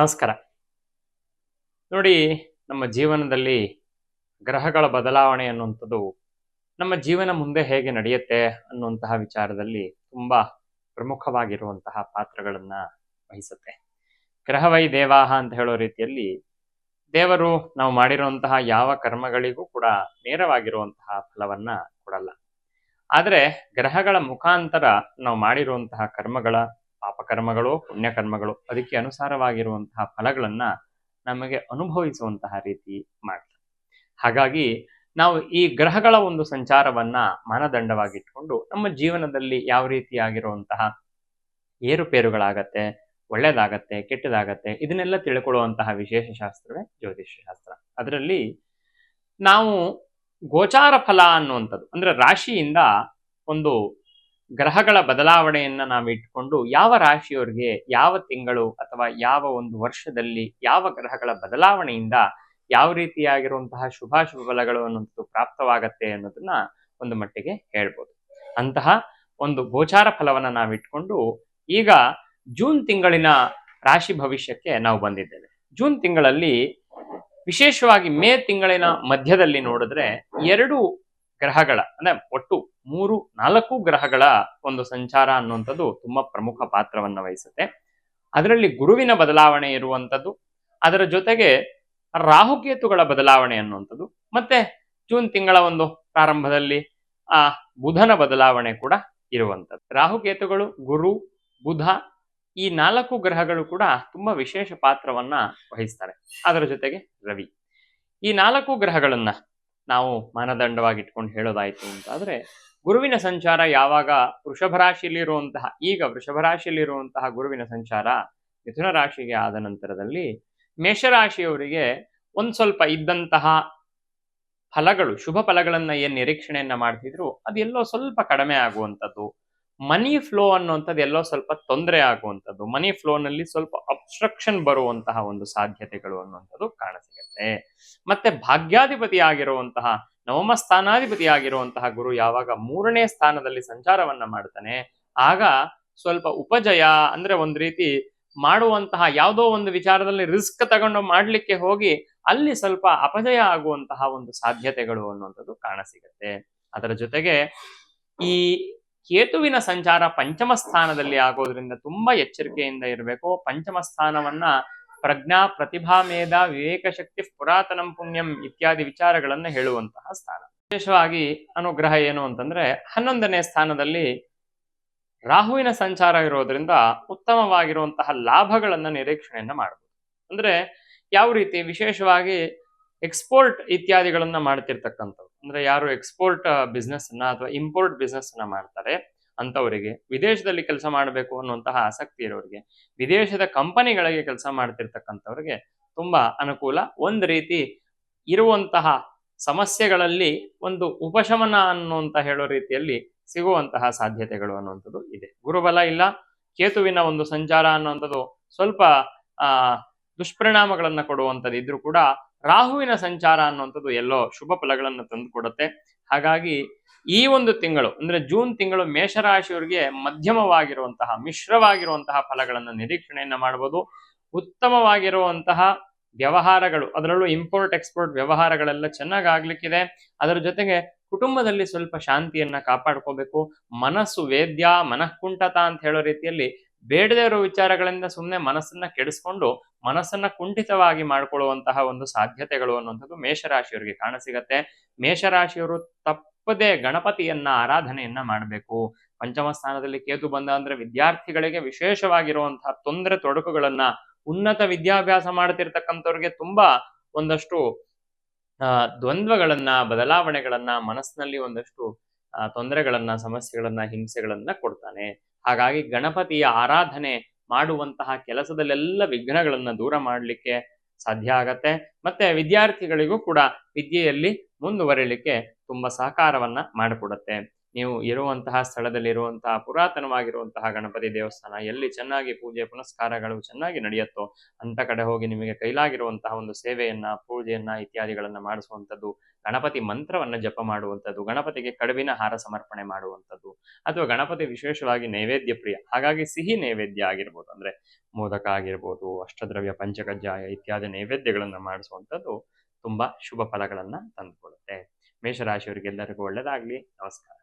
ನಮಸ್ಕಾರ. ನೋಡಿ, ನಮ್ಮ ಜೀವನದಲ್ಲಿ ಗ್ರಹಗಳ ಬದಲಾವಣೆ ಅನ್ನುವಂಥದ್ದು ನಮ್ಮ ಜೀವನ ಮುಂದೆ ಹೇಗೆ ನಡೆಯುತ್ತೆ ಅನ್ನುವಂತಹ ವಿಚಾರದಲ್ಲಿ ತುಂಬಾ ಪ್ರಮುಖವಾಗಿರುವಂತಹ ಪಾತ್ರಗಳನ್ನ ವಹಿಸುತ್ತೆ. ಗ್ರಹವೈ ದೇವಾಹ ಅಂತ ಹೇಳೋ ರೀತಿಯಲ್ಲಿ ದೇವರು ನಾವು ಮಾಡಿರುವಂತಹ ಯಾವ ಕರ್ಮಗಳಿಗೂ ಕೂಡ ನೇರವಾಗಿರುವಂತಹ ಫಲವನ್ನ ಕೊಡಲ್ಲ. ಆದರೆ ಗ್ರಹಗಳ ಮುಖಾಂತರ ನಾವು ಮಾಡಿರುವಂತಹ ಕರ್ಮಗಳ ಪಾಪಕರ್ಮಗಳು, ಪುಣ್ಯಕರ್ಮಗಳು ಅದಕ್ಕೆ ಅನುಸಾರವಾಗಿರುವಂತಹ ಫಲಗಳನ್ನ ನಮಗೆ ಅನುಭವಿಸುವಂತಹ ರೀತಿ ಮಾಡ್ತಾರೆ ಹಾಗಾಗಿ ನಾವು ಈ ಗ್ರಹಗಳ ಒಂದು ಸಂಚಾರವನ್ನ ಮಾನದಂಡವಾಗಿಟ್ಕೊಂಡು ನಮ್ಮ ಜೀವನದಲ್ಲಿ ಯಾವ ರೀತಿಯಾಗಿರುವಂತಹ ಏರುಪೇರುಗಳಾಗತ್ತೆ ಒಳ್ಳೇದಾಗತ್ತೆ ಕೆಟ್ಟದಾಗತ್ತೆ ಇದನ್ನೆಲ್ಲ ತಿಳ್ಕೊಳ್ಳುವಂತಹ ವಿಶೇಷ ಶಾಸ್ತ್ರವೇ ಜ್ಯೋತಿಷ್ಯ ಶಾಸ್ತ್ರ. ಅದರಲ್ಲಿ ನಾವು ಗೋಚಾರ ಫಲ ಅನ್ನುವಂಥದ್ದು, ಅಂದ್ರೆ ರಾಶಿಯಿಂದ ಒಂದು ಗ್ರಹಗಳ ಬದಲಾವಣೆಯನ್ನ ನಾವು ಇಟ್ಕೊಂಡು ಯಾವ ರಾಶಿಯವರಿಗೆ ಯಾವ ತಿಂಗಳು ಅಥವಾ ಯಾವ ಒಂದು ವರ್ಷದಲ್ಲಿ ಯಾವ ಗ್ರಹಗಳ ಬದಲಾವಣೆಯಿಂದ ಯಾವ ರೀತಿಯಾಗಿರುವಂತಹ ಶುಭಾಶುಭ ಫಲಗಳು ಅನ್ನೋದು ಪ್ರಾಪ್ತವಾಗತ್ತೆ ಅನ್ನೋದನ್ನ ಒಂದು ಮಟ್ಟಿಗೆ ಹೇಳ್ಬೋದು. ಅಂತಹ ಒಂದು ಗೋಚಾರ ಫಲವನ್ನ ನಾವು ಇಟ್ಕೊಂಡು ಈಗ ಜೂನ್ ತಿಂಗಳಿನ ರಾಶಿ ಭವಿಷ್ಯಕ್ಕೆ ನಾವು ಬಂದಿದ್ದೇವೆ. ಜೂನ್ ತಿಂಗಳಲ್ಲಿ ವಿಶೇಷವಾಗಿ ಮೇ ತಿಂಗಳಿನ ಮಧ್ಯದಲ್ಲಿ ನೋಡಿದ್ರೆ ಎರಡು ಗ್ರಹಗಳ ಅಂದ್ರೆ ಒಟ್ಟು ಮೂರು ನಾಲ್ಕು ಗ್ರಹಗಳ ಒಂದು ಸಂಚಾರ ಅನ್ನುವಂಥದ್ದು ತುಂಬಾ ಪ್ರಮುಖ ಪಾತ್ರವನ್ನ ವಹಿಸುತ್ತೆ. ಅದರಲ್ಲಿ ಗುರುವಿನ ಬದಲಾವಣೆ ಇರುವಂಥದ್ದು, ಅದರ ಜೊತೆಗೆ ರಾಹುಕೇತುಗಳ ಬದಲಾವಣೆ ಅನ್ನುವಂಥದ್ದು, ಮತ್ತೆ ಜೂನ್ ತಿಂಗಳ ಒಂದು ಪ್ರಾರಂಭದಲ್ಲಿ, ಆ ಬುಧನ ಬದಲಾವಣೆ ಕೂಡ ಇರುವಂಥದ್ದು. ರಾಹುಕೇತುಗಳು, ಗುರು, ಬುಧ ಈ ನಾಲ್ಕು ಗ್ರಹಗಳು ಕೂಡ ತುಂಬಾ ವಿಶೇಷ ಪಾತ್ರವನ್ನ ವಹಿಸ್ತಾರೆ. ಅದರ ಜೊತೆಗೆ ರವಿ. ಈ ನಾಲ್ಕು ಗ್ರಹಗಳನ್ನ ನಾವು ಮಾನದಂಡವಾಗಿ ಇಟ್ಕೊಂಡು ಹೇಳೋದಾಯ್ತು ಅಂತ ಆದ್ರೆ ಗುರುವಿನ ಸಂಚಾರ ಯಾವಾಗ ವೃಷಭ ರಾಶಿಯಲ್ಲಿರುವಂತಹ, ಈಗ ವೃಷಭ ರಾಶಿಯಲ್ಲಿರುವಂತಹ ಗುರುವಿನ ಸಂಚಾರ ಮಿಥುನ ರಾಶಿಗೆ ಆದ ನಂತರದಲ್ಲಿ ಮೇಷರಾಶಿಯವರಿಗೆ ಒಂದ್ ಸ್ವಲ್ಪ ಇದ್ದಂತಹ ಫಲಗಳು, ಶುಭ ಫಲಗಳನ್ನ ಏನ್ ನಿರೀಕ್ಷಣೆಯನ್ನ ಮಾಡ್ತಿದ್ರು ಅದೆಲ್ಲೋ ಸ್ವಲ್ಪ ಕಡಿಮೆ ಆಗುವಂಥದ್ದು. ಮನಿ ಫ್ಲೋ ಅನ್ನುವಂಥದ್ದು ಎಲ್ಲೋ ಸ್ವಲ್ಪ ತೊಂದರೆ ಆಗುವಂಥದ್ದು. ಮನಿ ಫ್ಲೋನಲ್ಲಿ ಸ್ವಲ್ಪ ಅಬ್ಸ್ಟ್ರಕ್ಷನ್ ಬರುವಂತಹ ಒಂದು ಸಾಧ್ಯತೆಗಳು ಅನ್ನುವಂಥದ್ದು ಕಾಣಸಿಗುತ್ತೆ. ಮತ್ತೆ ಭಾಗ್ಯಾಧಿಪತಿ ಆಗಿರುವಂತಹ ನವಮ ಸ್ಥಾನಾಧಿಪತಿಯಾಗಿರುವಂತಹ ಗುರು ಯಾವಾಗ ಮೂರನೇ ಸ್ಥಾನದಲ್ಲಿ ಸಂಚಾರವನ್ನ ಮಾಡ್ತಾನೆ, ಆಗ ಸ್ವಲ್ಪ ಉಪಜಯ ಅಂದ್ರೆ ಒಂದ್ ರೀತಿ ಮಾಡುವಂತಹ ಯಾವುದೋ ಒಂದು ವಿಚಾರದಲ್ಲಿ ರಿಸ್ಕ್ ತಗೊಂಡು ಮಾಡ್ಲಿಕ್ಕೆ ಹೋಗಿ ಅಲ್ಲಿ ಸ್ವಲ್ಪ ಅಪಜಯ ಆಗುವಂತಹ ಒಂದು ಸಾಧ್ಯತೆಗಳು ಅನ್ನುವಂಥದ್ದು ಕಾಣಸಿಗತ್ತೆ ಅದರ ಜೊತೆಗೆ ಈ ಕೇತುವಿನ ಸಂಚಾರ ಪಂಚಮ ಸ್ಥಾನದಲ್ಲಿ ಆಗೋದ್ರಿಂದ ತುಂಬಾ ಎಚ್ಚರಿಕೆಯಿಂದ ಇರಬೇಕು. ಪಂಚಮ ಸ್ಥಾನವನ್ನ ಪ್ರಜ್ಞಾ ಪ್ರತಿಭಾ ಮೇಧ ವಿವೇಕ ಶಕ್ತಿ ಪುರಾತನಂ ಪುಣ್ಯಂ ಇತ್ಯಾದಿ ವಿಚಾರಗಳನ್ನು ಹೇಳುವಂತಹ ಸ್ಥಾನ. ವಿಶೇಷವಾಗಿ ಅನುಗ್ರಹ ಏನು ಅಂತಂದ್ರೆ ಹನ್ನೊಂದನೇ ಸ್ಥಾನದಲ್ಲಿ ರಾಹುವಿನ ಸಂಚಾರ ಇರೋದ್ರಿಂದ ಉತ್ತಮವಾಗಿರುವಂತಹ ಲಾಭಗಳನ್ನ ನಿರೀಕ್ಷಣೆಯನ್ನ ಮಾಡಬಹುದು ಅಂದ್ರೆ ಯಾವ ರೀತಿ? ವಿಶೇಷವಾಗಿ ಎಕ್ಸ್ಪೋರ್ಟ್ ಇತ್ಯಾದಿಗಳನ್ನ ಮಾಡ್ತಿರ್ತಕ್ಕಂಥವ್ರು. ಅಂದ್ರೆ ಯಾರು ಎಕ್ಸ್ಪೋರ್ಟ್ ಬಿಸ್ನೆಸ್ ಅನ್ನ ಅಥವಾ ಇಂಪೋರ್ಟ್ ಬಿಸ್ನೆಸ್ ಅನ್ನ ಮಾಡ್ತಾರೆ. ಅಂತವರಿಗೆ, ವಿದೇಶದಲ್ಲಿ ಕೆಲಸ ಮಾಡಬೇಕು ಅನ್ನುವಂತಹ ಆಸಕ್ತಿ ಇರೋರಿಗೆ, ವಿದೇಶದ ಕಂಪನಿಗಳಿಗೆ ಕೆಲಸ ಮಾಡ್ತಿರ್ತಕ್ಕಂಥವ್ರಿಗೆ ತುಂಬಾ ಅನುಕೂಲ. ಒಂದು ರೀತಿ ಇರುವಂತಹ ಸಮಸ್ಯೆಗಳಲ್ಲಿ ಒಂದು ಉಪಶಮನ ಅನ್ನುವಂತ ಹೇಳೋ ರೀತಿಯಲ್ಲಿ ಸಿಗುವಂತಹ ಸಾಧ್ಯತೆಗಳು ಅನ್ನುವಂಥದ್ದು ಇದೆ. ಗುರುಬಲ ಇಲ್ಲ, ಕೇತುವಿನ ಒಂದು ಸಂಚಾರ ಅನ್ನುವಂಥದ್ದು ಸ್ವಲ್ಪ ದುಷ್ಪರಿಣಾಮಗಳನ್ನ ಕೊಡುವಂಥದ್ದು ಇದ್ರೂ ಕೂಡ ರಾಹುವಿನ ಸಂಚಾರ ಅನ್ನುವಂಥದ್ದು ಎಲ್ಲೋ ಶುಭ ಫಲಗಳನ್ನು ತಂದು ಕೊಡುತ್ತೆ. ಹಾಗಾಗಿ ಈ ಒಂದು ತಿಂಗಳು, ಅಂದ್ರೆ ಜೂನ್ ತಿಂಗಳು ಮೇಷರಾಶಿಯವರಿಗೆ ಮಧ್ಯಮವಾಗಿರುವಂತಹ, ಮಿಶ್ರವಾಗಿರುವಂತಹ ಫಲಗಳನ್ನು ನಿರೀಕ್ಷಣೆಯನ್ನ ಮಾಡಬಹುದು ಉತ್ತಮವಾಗಿರುವಂತಹ ವ್ಯವಹಾರಗಳು, ಅದರಲ್ಲೂ ಇಂಪೋರ್ಟ್ ಎಕ್ಸ್ಪೋರ್ಟ್ ವ್ಯವಹಾರಗಳೆಲ್ಲ ಚೆನ್ನಾಗಿ ಆಗ್ಲಿಕ್ಕಿದೆ ಅದರ ಜೊತೆಗೆ ಕುಟುಂಬದಲ್ಲಿ ಸ್ವಲ್ಪ ಶಾಂತಿಯನ್ನ ಕಾಪಾಡ್ಕೋಬೇಕು. ಮನಸ್ಸು ವೇದ್ಯ, ಮನಃಕುಂಠತ ಅಂತ ಹೇಳೋ ರೀತಿಯಲ್ಲಿ ಬೇಡದೇ ಇರೋ ವಿಚಾರಗಳಿಂದ ಸುಮ್ಮನೆ ಮನಸ್ಸನ್ನ ಕೆಡಿಸ್ಕೊಂಡು, ಮನಸ್ಸನ್ನ ಕುಂಠಿತವಾಗಿ ಮಾಡ್ಕೊಳ್ಳುವಂತಹ ಒಂದು ಸಾಧ್ಯತೆಗಳು ಅನ್ನುವಂಥದ್ದು ಮೇಷರಾಶಿಯವರಿಗೆ ಕಾಣಸಿಗತ್ತೆ. ಮೇಷರಾಶಿಯವರು ತಪ್ಪದೆ ಗಣಪತಿಯನ್ನ ಆರಾಧನೆಯನ್ನ ಮಾಡಬೇಕು. ಪಂಚಮ ಸ್ಥಾನದಲ್ಲಿ ಕೇತು ಬಂದ ಅಂದ್ರೆ ವಿದ್ಯಾರ್ಥಿಗಳಿಗೆ ವಿಶೇಷವಾಗಿರುವಂತಹ ತೊಂದರೆ ತೊಡಕುಗಳನ್ನ ಉನ್ನತ ವಿದ್ಯಾಭ್ಯಾಸ ಮಾಡ್ತಿರ್ತಕ್ಕಂಥವ್ರಿಗೆ ತುಂಬಾ ಒಂದಷ್ಟು ದ್ವಂದ್ವಗಳನ್ನ, ಬದಲಾವಣೆಗಳನ್ನ, ಮನಸ್ಸಿನಲ್ಲಿ ಒಂದಷ್ಟು ತೊಂದರೆಗಳನ್ನ, ಸಮಸ್ಯೆಗಳನ್ನ, ಹಿಂಸೆಗಳನ್ನ ಕೊಡ್ತಾನೆ. ಹಾಗಾಗಿ ಗಣಪತಿಯ ಆರಾಧನೆ ಮಾಡುವಂತಹ ಕೆಲಸದಲ್ಲೆಲ್ಲ ವಿಘ್ನಗಳನ್ನ ದೂರ ಮಾಡಲಿಕ್ಕೆ ಸಾಧ್ಯ ಆಗತ್ತೆ. ಮತ್ತೆ ವಿದ್ಯಾರ್ಥಿಗಳಿಗೂ ಕೂಡ ವಿದ್ಯೆಯಲ್ಲಿ ಮುಂದುವರಿಲಿಕ್ಕೆ ತುಂಬಾ ಸಹಕಾರವನ್ನ ಮಾಡಿಕೊಡುತ್ತೆ. ನೀವು ಇರುವಂತಹ ಸ್ಥಳದಲ್ಲಿ ಇರುವಂತಹ ಪುರಾತನವಾಗಿರುವಂತಹ ಗಣಪತಿ ದೇವಸ್ಥಾನ, ಎಲ್ಲಿ ಚೆನ್ನಾಗಿ ಪೂಜೆ ಪುನಸ್ಕಾರಗಳು ಚೆನ್ನಾಗಿ ನಡೆಯುತ್ತೋ ಅಂತ ಕಡೆ ಹೋಗಿ ನಿಮಗೆ ಕೈಲಾಗಿರುವಂತಹ ಒಂದು ಸೇವೆಯನ್ನ, ಪೂಜೆಯನ್ನ ಇತ್ಯಾದಿಗಳನ್ನ ಮಾಡಿಸುವಂಥದ್ದು, ಗಣಪತಿ ಮಂತ್ರವನ್ನ ಜಪ ಮಾಡುವಂಥದ್ದು, ಗಣಪತಿಗೆ ಕಡುಬಿನ ಹಾರ ಸಮರ್ಪಣೆ ಮಾಡುವಂಥದ್ದು, ಅಥವಾ ಗಣಪತಿ ವಿಶೇಷವಾಗಿ ನೈವೇದ್ಯ ಪ್ರಿಯ, ಹಾಗಾಗಿ ಸಿಹಿ ನೈವೇದ್ಯ ಆಗಿರ್ಬೋದು, ಅಂದ್ರೆ ಮೋದಕ ಆಗಿರ್ಬೋದು, ಅಷ್ಟದ್ರವ್ಯ ಪಂಚಕಜ್ಜಾಯ ಇತ್ಯಾದಿ ನೈವೇದ್ಯಗಳನ್ನ ಮಾಡಿಸುವಂಥದ್ದು ತುಂಬಾ ಶುಭ ಫಲಗಳನ್ನ ತಂದುಕೊಡುತ್ತೆ. ಮೇಷರಾಶಿಯವರಿಗೆಲ್ಲರಿಗೂ ಒಳ್ಳೆಯದಾಗಲಿ ನಮಸ್ಕಾರ.